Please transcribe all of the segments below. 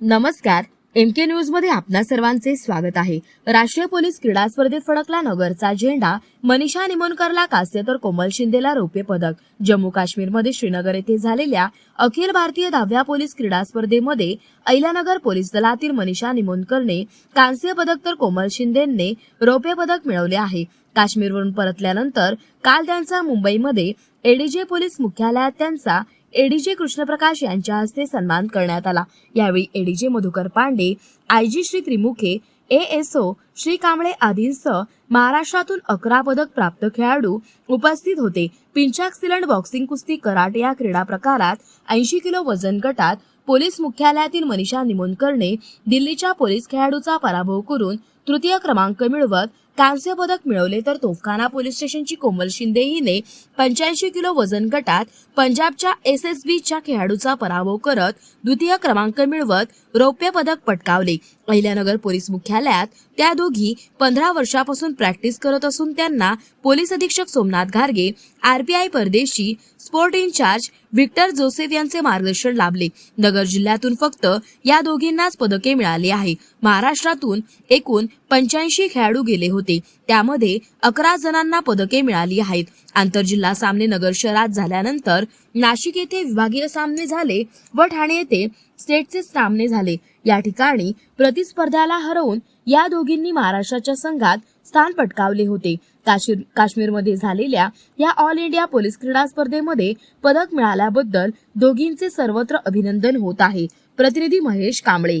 नमस्कार एम के न्यूजमध्ये आपणा सर्वांचे स्वागत आहे. राष्ट्रीय पोलीस क्रीडा स्पर्धेत फडकला नगरचा झेंडा. मनीषा निमोनकरला कास्य तर कोमल शिंदेला रौप्य पदक. जम्मू काश्मीरमध्ये श्रीनगर येथे झालेल्या अखिल भारतीय दहाव्या पोलीस क्रीडा स्पर्धेमध्ये अहिल्यानगर पोलीस दलातील मनीषा निमोनकरने कांस्य पदक तर कोमल शिंदेने रौप्य पदक मिळवले आहे. काश्मीरवरून परतल्यानंतर काल त्यांचा मुंबईमध्ये एडीजे पोलीस मुख्यालयात त्यांचा एडीजे कृष्णप्रकाश यांच्या हस्ते सन्मान करण्यात आला. यावेळी ADJ Madhukar Pande IG Shri Trimukhe A S O Shri Kamble आदींसह महाराष्ट्रातून अकरा पदक प्राप्त खेळाडू उपस्थित होते. पिंचाक सिलंड बॉक्सिंग कुस्ती कराटे या क्रीडा प्रकारात ऐंशी किलो वजन गटात पोलीस मुख्यालयातील मनीषा निमोनकरने दिल्लीच्या पोलीस खेळाडूचा पराभव करून तृतीय क्रमांक मिळवत कांस्य पदक मिळवले तर तोफखाना पोलीस स्टेशनची कोमल शिंदे हिने पंच्याऐंशी किलो वजन गटात पंजाबच्या एस एस बीच्या खेळाडूचा पराभव करत द्वितीय क्रमांक मिळवत रौप्य पदक पटकावले. अहिल्यानगर पोलीस मुख्यालयात त्या दोघी पंधरा वर्षापासून प्रॅक्टिस करत असून त्यांना पोलीस अधीक्षक Somnath घारगे RPI Pardeshi sport incharge Victor Joseph यांचे मार्गदर्शन लाभले. नगर जिल्ह्यातून फक्त या दोघींनाच पदके मिळाली आहे. महाराष्ट्रातून एकूण पंच्याऐंशी खेळाडू गेले होते. त्यामध्ये अकरा जणांना पदके मिळाली आहेत. आंतरजिल्हा सामने नगर शहरात झाल्यानंतर नाशिक येथे विभागीय सामने झाले व ठाणे येथे स्टेटचे सामने झाले. या ठिकाणी प्रतिस्पर्ध्याला हरवून या दोघींनी महाराष्ट्राच्या संघात स्थान पटकावले होते. काश्मीर काश्मीरमध्ये झालेल्या या ऑल इंडिया पोलीस क्रीडा स्पर्धेमध्ये पदक मिळाल्याबद्दल दोघींचे सर्वत्र अभिनंदन होत आहे. प्रतिनिधी महेश कांबळे.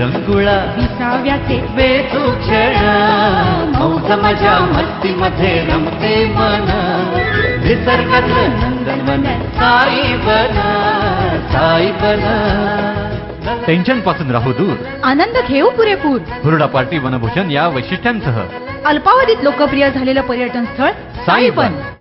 विरंगुळा विसाव्याचे वेतू क्षण. मौज मजा मस्ती मध्ये रमते मन. निसर्गातलं नंदनवन साई बन साई बन टेन्शनपासून राहू दूर. आनंद घेऊ पुरेपूर. हुरडा पार्टी वनभूषण या वैशिष्ट्यांसह. अल्पावधीत लोकप्रिय झालेलं पर्यटन स्थळ साईबन. साईबन.